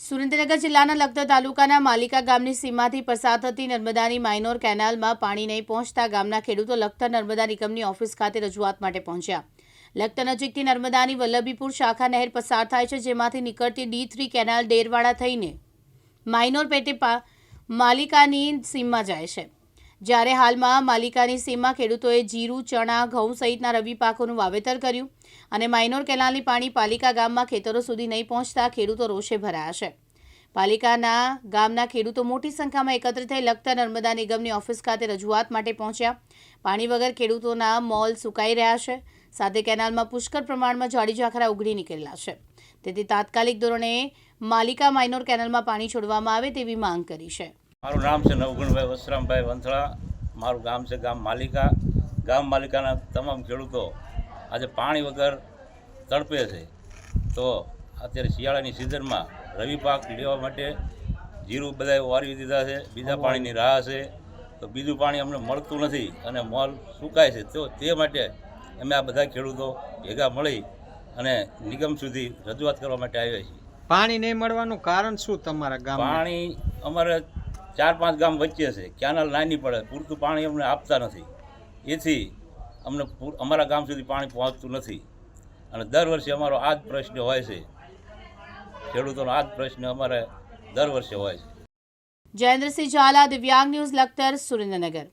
સુરેન્દ્રનગર જિલ્લાના લખતર તાલુકાના માલિકા ગામની સીમાથી પસાર થતી નર્મદાની માઇનોર કેનાલમાં પાણી નહીં પહોંચતા ગામના ખેડૂતો લખતર નર્મદા નિગમની ઓફિસ ખાતે રજૂઆત માટે પહોંચ્યા. લખતર નજીકથી નર્મદાની વલ્લભીપુર શાખા નહેર પસાર થાય છે, જેમાંથી નીકળતી ડી થ્રી કેનાલ ડેરવાડા થઈને માઇનોર પેટે માલિકાની સીમમાં જાય છે. જ્યારે હાલમાં માલિકાની સીમમાં ખેડૂતોએ જીરું, ચણા, ઘઉં સહિતના રવિ પાકોનું વાવેતર કર્યું અને માઇનોર કેનાલની પાણી પાલિકા ગામમાં ખેતરો સુધી નહીં પહોંચતા ખેડૂતો રોષે ભરાયા છે. પાલિકાના ગામના ખેડૂતો મોટી સંખ્યામાં એકત્ર થઈ લગતા નર્મદા નિગમની ઓફિસ ખાતે રજૂઆત માટે પહોંચ્યા. પાણી વગર ખેડૂતોના મોલ સુકાઈ રહ્યા છે. સાથે કેનાલમાં પુષ્કળ પ્રમાણમાં જાડી ઝાખરા ઉઘડી નીકળેલા છે. તેથી તાત્કાલિક ધોરણે માલિકા માઇનોર કેનાલમાં પાણી છોડવામાં આવે તેવી માંગ કરી છે. મારું નામ છે નવગુણભાઈ વસરામભાઈ વંથળા. મારું ગામ છે ગામ માલિકા. ગામ માલિકાના તમામ ખેડૂતો આજે પાણી વગર તડપે છે. તો અત્યારે શિયાળાની સિઝનમાં રવિ પાક લેવા માટે જીરું બધાએ વારી દીધા છે. બીજા પાણીની રાહ છે. તો બીજું પાણી અમને મળતું નથી અને મોલ સુકાય છે. તો તે માટે અમે આ બધા ખેડૂતો ભેગા મળી અને નિગમ સુધી રજૂઆત કરવા માટે આવ્યા છીએ. પાણી નહીં મળવાનું કારણ શું તમારા ગામ પાણી અમારે ચાર પાંચ ગામ વચ્ચે છે. કેનાલ નાની પડે? પૂરતું પાણી અમને આપતા નથી. એથી અમને અમારા ગામ સુધી પાણી પહોંચતું નથી. અને દર વર્ષે અમારો આ જ પ્રશ્ન હોય છે. ખેડૂતોનો આ જ પ્રશ્ન અમારે દર વર્ષે હોય છે. જયેન્દ્રસિંહ ઝાલા, દિવ્યાંગ ન્યૂઝ, લખતર, સુરેન્દ્રનગર.